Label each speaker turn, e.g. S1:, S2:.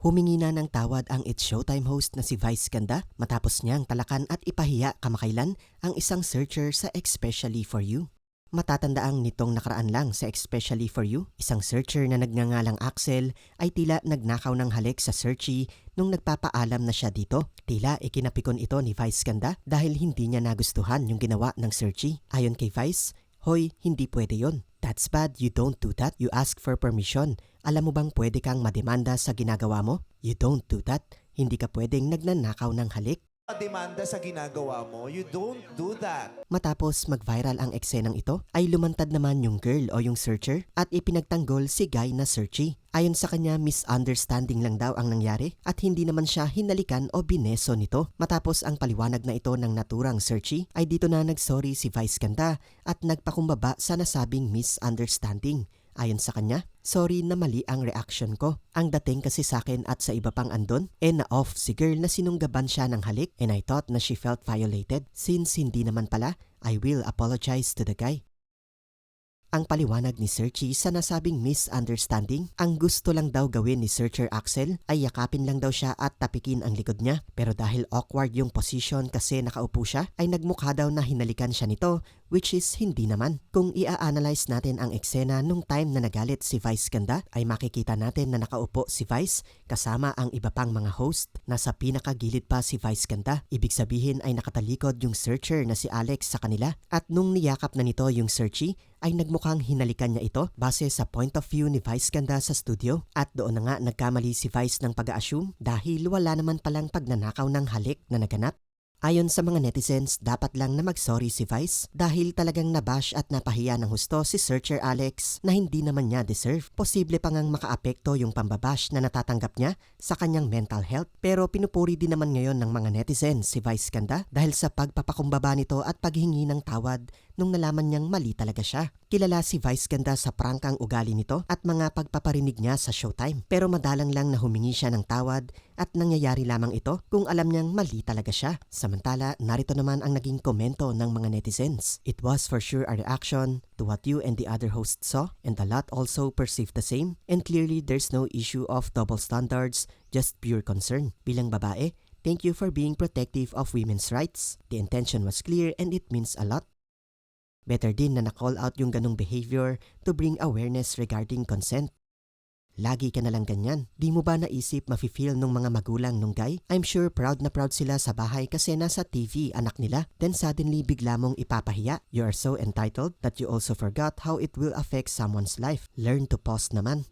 S1: Humingi na ng tawad ang It's Showtime host na si Vice Ganda matapos niyang talakan at ipahiya kamakailan ang isang searcher sa Especially For You. Matatandaang nitong nakaraan lang sa Especially For You, isang searcher na nagngangalang Axel ay tila nagnakaw ng halik sa searchy nung nagpapaalam na siya dito. Tila ikinapikon ito ni Vice Ganda dahil hindi niya nagustuhan yung ginawa ng searchy. Ayon kay Vice, Hoy, hindi pwede yon. That's bad, you don't do that. You ask for permission. Alam mo bang pwede kang mademanda sa ginagawa mo? You don't do that. Hindi ka pwedeng nagnanakaw ng halik.
S2: Demanda sa ginagawa mo. You don't do that.
S1: Matapos mag-viral ang eksenang ito, ay lumantad naman yung girl o yung searcher at ipinagtanggol si guy na searchy. Ayon sa kanya, misunderstanding lang daw ang nangyari at hindi naman siya hinalikan o bineso nito. Matapos ang paliwanag na ito ng naturang searchy, ay dito na nagsorry si Vice Ganda at nagpakumbaba sa nasabing misunderstanding. Ayon sa kanya, sorry na mali ang reaction ko. Ang dating kasi sa akin at sa iba pang andon, eh na-off si girl na sinunggaban siya ng halik and I thought na she felt violated. Since hindi naman pala, I will apologize to the guy. Ang paliwanag ni Searchy sa nasabing misunderstanding, ang gusto lang daw gawin ni Searcher Axel ay yakapin lang daw siya at tapikin ang likod niya. Pero dahil awkward yung position kasi nakaupo siya, ay nagmukha daw na hinalikan siya nito which is hindi naman. Kung ia-analyze natin ang eksena nung time na nagalit si Vice Ganda, ay makikita natin na nakaupo si Vice kasama ang iba pang mga host. Nasa pinakagilid pa si Vice Ganda. Ibig sabihin ay nakatalikod yung searcher na si Alex sa kanila. At nung niyakap na nito yung searchy, ay nagmukhang hinalikan niya ito base sa point of view ni Vice Ganda sa studio. At doon na nga nagkamali si Vice ng pag-assume dahil wala naman palang pagnanakaw ng halik na naganap. Ayon sa mga netizens, dapat lang na mag-sorry si Vice dahil talagang nabash at napahiya ng husto si Searcher Alex na hindi naman niya deserve. Posible pa ngang makaapekto yung pambabash na natatanggap niya sa kanyang mental health. Pero pinupuri din naman ngayon ng mga netizens si Vice Ganda dahil sa pagpapakumbaba nito at paghingi ng tawad nung nalaman niyang mali talaga siya. Kilala si Vice Ganda sa prangkang ugali nito at mga pagpaparinig niya sa showtime. Pero madalang lang na humingi siya ng tawad at nangyayari lamang ito kung alam niyang mali talaga siya. Samantala, narito naman ang naging komento ng mga netizens. It was for sure a reaction to what you and the other hosts saw and the lot also perceived the same and clearly there's no issue of double standards, just pure concern. Bilang babae, thank you for being protective of women's rights. The intention was clear and it means a lot. Better din na na-call out yung ganong behavior to bring awareness regarding consent. Lagi ka na lang ganyan. Di mo ba naisip mafe-feel nung mga magulang nung guy? I'm sure proud na proud sila sa bahay kasi nasa TV anak nila. Then suddenly bigla mong ipapahiya. You are so entitled that you also forgot how it will affect someone's life. Learn to pause naman.